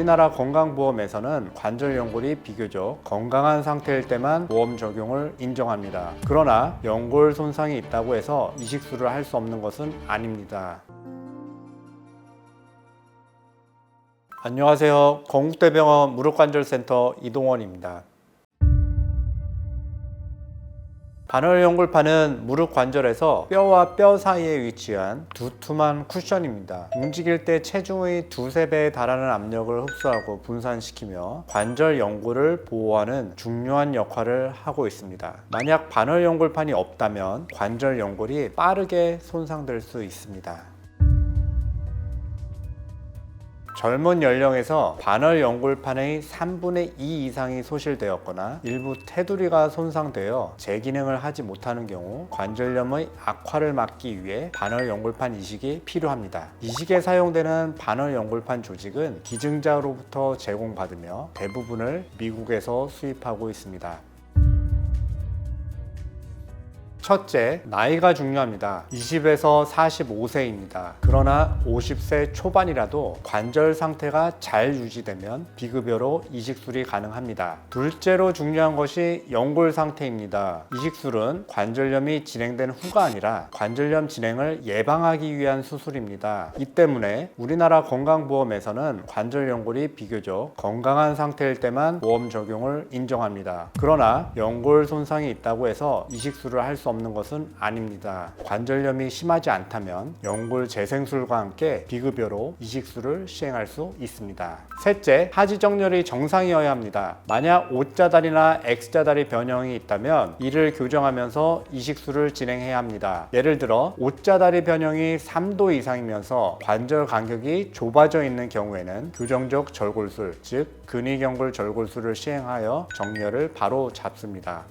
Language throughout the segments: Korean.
우리나라 건강보험에서는 관절 연골이 비교적 건강한 상태일 때만 보험 적용을 인정합니다. 그러나 연골 손상이 있다고 해서 이식술을 할 수 없는 것은 아닙니다. 안녕하세요. 건국대병원 무릎관절센터 이동원입니다. 반월 연골판은 무릎 관절에서 뼈와 뼈 사이에 위치한 두툼한 쿠션입니다. 움직일 때 체중의 두세 배에 달하는 압력을 흡수하고 분산시키며 관절 연골을 보호하는 중요한 역할을 하고 있습니다. 만약 반월 연골판이 없다면 관절 연골이 빠르게 손상될 수 있습니다. 젊은 연령에서 반월 연골판의 3분의 2 이상이 소실되었거나 일부 테두리가 손상되어 재기능을 하지 못하는 경우 관절염의 악화를 막기 위해 반월 연골판 이식이 필요합니다. 이식에 사용되는 반월 연골판 조직은 기증자로부터 제공받으며 대부분을 미국에서 수입하고 있습니다. 첫째, 나이가 중요합니다. 20에서 45세입니다. 그러나 50세 초반이라도 관절 상태가 잘 유지되면 비급여로 이식술이 가능합니다. 둘째로 중요한 것이 연골 상태입니다. 이식술은 관절염이 진행된 후가 아니라 관절염 진행을 예방하기 위한 수술입니다. 이 때문에 우리나라 건강보험에서는 관절 연골이 비교적 건강한 상태일 때만 보험 적용을 인정합니다. 그러나 연골 손상이 있다고 해서 이식술을 할수 없는 것은 아닙니다. 관절염이 심하지 않다면 연골 재생술과 함께 비급여로 이식술을 시행할 수 있습니다. 셋째, 하지 정렬이 정상이어야 합니다. 만약 O자다리나 X자다리 변형이 있다면 이를 교정하면서 이식술을 진행해야 합니다. 예를 들어 O자다리 변형이 3도 이상이면서 관절 간격이 좁아져 있는 경우에는 교정적 절골술, 즉 근위경골 절골술을 시행하여 정렬을 바로 잡습니다.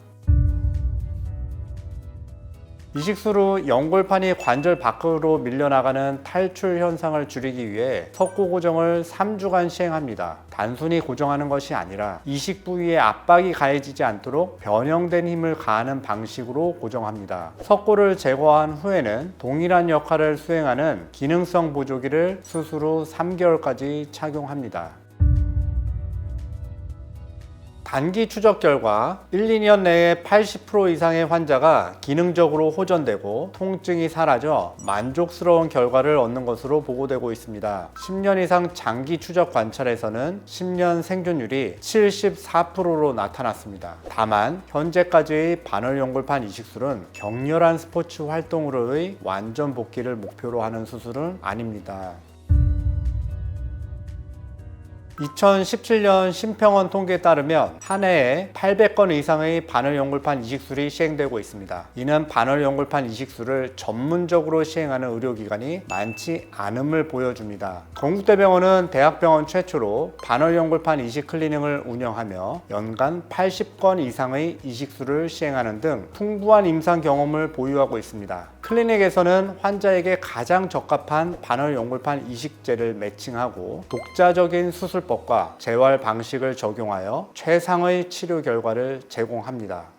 이식수로 연골판이 관절 밖으로 밀려나가는 탈출 현상을 줄이기 위해 석고 고정을 3주간 시행합니다. 단순히 고정하는 것이 아니라 이식 부위에 압박이 가해지지 않도록 변형된 힘을 가하는 방식으로 고정합니다. 석고를 제거한 후에는 동일한 역할을 수행하는 기능성 보조기를 수술 후 3개월까지 착용합니다. 단기 추적 결과 1, 2년 내에 80% 이상의 환자가 기능적으로 호전되고 통증이 사라져 만족스러운 결과를 얻는 것으로 보고되고 있습니다. 10년 이상 장기 추적 관찰에서는 10년 생존율이 74%로 나타났습니다. 다만 현재까지의 반월 연골판 이식술은 격렬한 스포츠 활동으로의 완전 복귀를 목표로 하는 수술은 아닙니다. 2017년 심평원 통계에 따르면 한 해에 800건 이상의 반월 연골판 이식술이 시행되고 있습니다. 이는 반월 연골판 이식술을 전문적으로 시행하는 의료기관이 많지 않음을 보여줍니다. 건국대병원은 대학병원 최초로 반월 연골판 이식 클리닉을 운영하며 연간 80건 이상의 이식술을 시행하는 등 풍부한 임상 경험을 보유하고 있습니다. 클리닉에서는 환자에게 가장 적합한 반월 연골판 이식제를 매칭하고 독자적인 수술법과 재활 방식을 적용하여 최상의 치료 결과를 제공합니다.